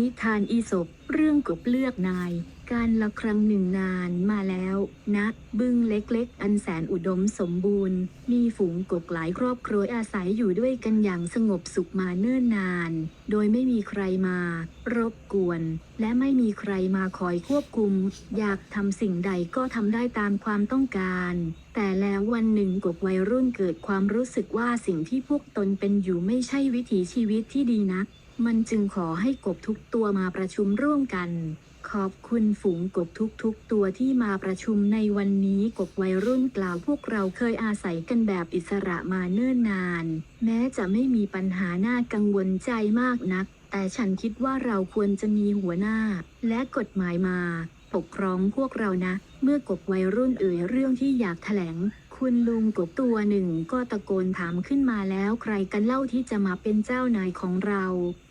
นิทานอีสบเรื่องกบเลือกนาย การละครั้งหนึ่งนานมาแล้วนักบึ้งเล็กๆ อันแสนอุดมสมบูรณ์ มีฝูงกบหลายครอบครัวอาศัยอยู่ด้วยกันอย่างสงบสุขมาเนิ่นนาน โดยไม่มีใครมา รบกวน และไม่มีใครมาคอยควบคุม อยากทำสิ่งใดก็ทำได้ตามความต้องการ แต่แล้ววันหนึ่งกบวัยรุ่นเกิดความรู้สึกว่าสิ่งที่พวกตนเป็นอยู่ไม่ใช่วิถีชีวิตที่ดีนัก มันจึงขอให้กบทุกตัวมาประชุมร่วมกัน ขอบคุณฝูงกบทุกๆ ตัวที่มาประชุมในวันนี้กบวัยรุ่นกล่าวพวกเราเคยอาศัยกันแบบอิสระมาเนิ่นนาน แม้จะไม่มีปัญหาหน่ากังวลใจมากนัก แต่ฉันคิดว่าเราควรจะมีหัวหน้า และกฎหมายมา ปกครองพวกเรานะ เมื่อกบวัยรุ่นเอ่ยเรื่องที่อยากแถลง คุณลุงกบตัวหนึ่งก็ตะโกนถามขึ้นมาแล้วใครกันเล่าที่จะมาเป็นเจ้านายของเรา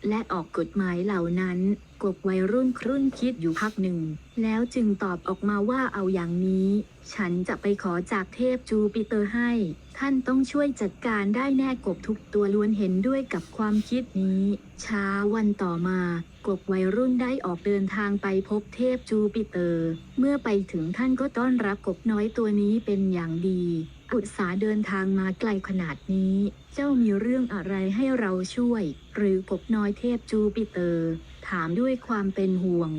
และออกกฎหมายเหล่านั้น กบวัยรุ่นครุ่นคิดอยู่พักหนึ่ง แล้วจึงตอบออกมาว่าเอาอย่างนี้ ฉันจะไปขอจากเทพจูปิเตอร์ให้ ท่านต้องช่วยจัดการได้แน่กบทุกตัวล้วนเห็นด้วยกับความคิดนี้ เช้าวันต่อมากบวัยรุ่นได้ออกเดินทางไปพบเทพจูปิเตอร์ เมื่อไปถึงท่านก็ต้อนรับกบน้อยตัวนี้เป็นอย่างดี อุตสาเดินทางมาไกลขนาดนี้ เจ้ามีเรื่องอะไรให้เราช่วย หรือกบน้อยเทพจูปิเตอร์ ถามด้วยความเป็นห่วง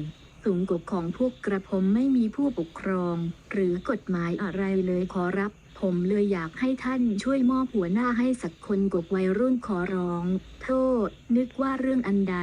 สูงกบของพวกกระผมไม่มีผู้ปกครอง หรือกฎหมายอะไรเลยขอรับ ผมเลยอยากให้ท่านช่วยมอบหัวหน้าให้สักคนกบวัยรุ่นขอร้อง โทษ นึกว่าเรื่องอันใด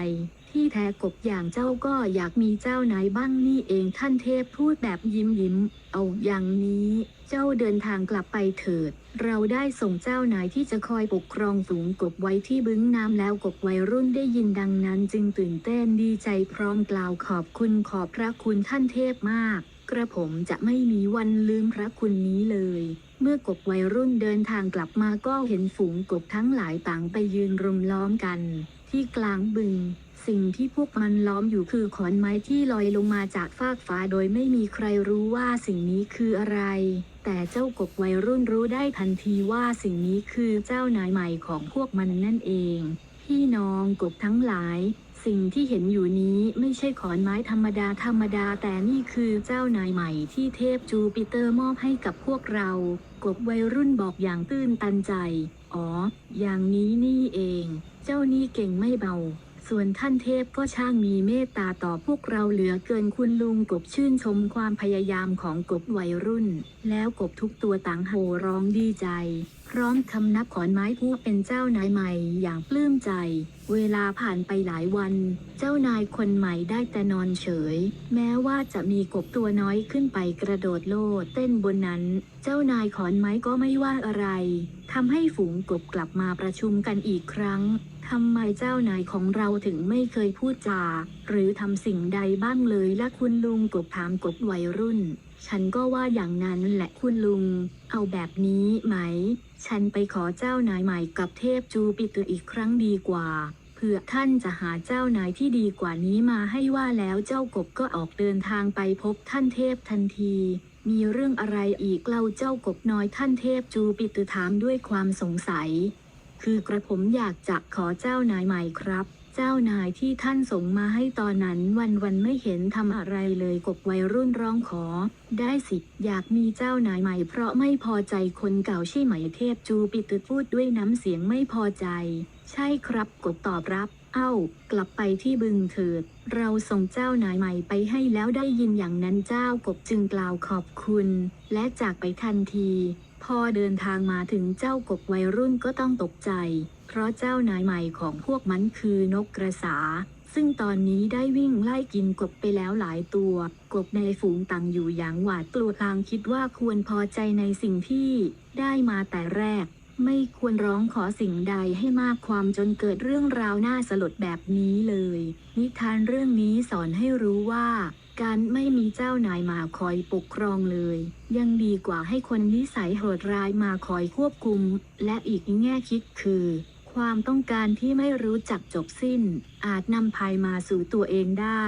ที่แท้กบอย่างเจ้าก็อยากมีเจ้านายบ้างนี่เองท่านเทพพูดแบบยิ้มยิ้ม เอาอย่างนี้ เจ้าเดินทางกลับไปเถิด เราได้ส่งเจ้านายที่จะคอยปกครองฝูงกบไว้ที่บึ้งน้ำแล้วกบวัยรุ่นได้ยินดังนั้น จึงตื่นเต้นดีใจพร้อมกล่าวขอบคุณขอบพระคุณท่านเทพมาก กระผมจะไม่มีวันลืมพระคุณนี้เลยเมื่อกบวัยรุ่นเดินทางกลับมาก็เห็นฝูงกบทั้งหลายต่างไปยืนรุมล้อมกัน ที่กลางบึง สิ่งที่พวกมันล้อมอยู่คือขอนไม้ที่ลอยลงมาจากฟากฟ้าโดยไม่มีใครรู้ว่าสิ่งนี้คืออะไร แต่เจ้ากบวัยรุ่นรู้ได้ทันทีว่าสิ่งนี้คือเจ้านายใหม่ของพวกมันนั่นเอง พี่น้องกบทั้งหลาย สิ่งที่เห็นอยู่นี้ไม่ใช่ขอนไม้ธรรมดาธรรมดาแต่นี่คือเจ้านายใหม่ที่เทพจูปิเตอร์มอบให้กับพวกเรา กบวัยรุ่นบอกอย่างตื้นตันใจ อ๋อ อย่างนี้นี่เอง เจ้านี่เก่งไม่เบา ส่วนท่านเทพก็ช่างมีเมตตาต่อพวกเราเหลือเกินคุณลุงกบชื่นชมความพยายามของกบวัยรุ่น แล้วกบทุกตัวต่างโห่ร้องดีใจ พร้อมคำนับขอนไม้ผู้เป็นเจ้านายใหม่อย่างปลื้มใจ เวลาผ่านไปหลายวัน เจ้านายคนใหม่ได้แต่นอนเฉย แม้ว่าจะมีกบตัวน้อยขึ้นไปกระโดดโลดเต้นบนนั้น เจ้านายขอนไม้ก็ไม่ว่าอะไรทำให้ฝูงกบกลับมาประชุมกันอีกครั้ง ทำไมเจ้านายของเราถึงไม่เคยพูดจา หรือทำสิ่งใดบ้างเลยและคุณลุงกบถามกบวัยรุ่น ฉันก็ว่าอย่างนั้นแหละคุณลุง เอาแบบนี้ไหม ฉันไปขอเจ้านายใหม่กับเทพจูปิเตอร์อีกครั้งดีกว่าเพื่อท่านจะหาเจ้านายที่ดีกว่านี้มาให้ว่าแล้วเจ้ากบก็ออกเดินทางไปพบท่านเทพทันทีมีเรื่องอะไรอีกเล่าเจ้ากบน้อยท่านเทพจูปิตอร์ถามด้วยความสงสัย คือกระผมอยากจะขอเจ้านายใหม่ครับ เจ้านายที่ท่านส่งมาให้ตอนนั้นวันวันไม่เห็นทำอะไรเลยกบวัยรุ่นร้องขอ ได้สิอยากมีเจ้านายใหม่ เพราะไม่พอใจคนเก่าใช่ไหมเทพจูปิตอร์พูดด้วยน้ำเสียงไม่พอใจ ใช่ครับกบตอบรับเอ้า กลับไปที่บึงเถิด เราส่งเจ้านายใหม่ไปให้แล้วได้ยินอย่างนั้นเจ้ากบจึงกล่าวขอบคุณ และจากไปทันที พอเดินทางมาถึงเจ้ากบวัยรุ่นก็ต้องตกใจ เพราะเจ้านายใหม่ของพวกมันคือนกกระสา ซึ่งตอนนี้ได้วิ่งไล่กินกบไปแล้วหลายตัว กบในฝูงต่างอยู่อย่างหวาดกลัวทางคิดว่าควรพอใจในสิ่งที่ได้มาแต่แรก ไม่ควรร้องขอสิ่งใดให้มากความจนเกิดเรื่องราวน่าสลดแบบนี้เลย นิทานเรื่องนี้สอนให้รู้ว่า การไม่มีเจ้านายมาคอยปกครองเลย ยังดีกว่าให้คนนิสัยโหดร้ายมาคอยควบคุม และอีกแง่คิดคือ ความต้องการที่ไม่รู้จักจบสิ้น อาจนำภัยมาสู่ตัวเองได้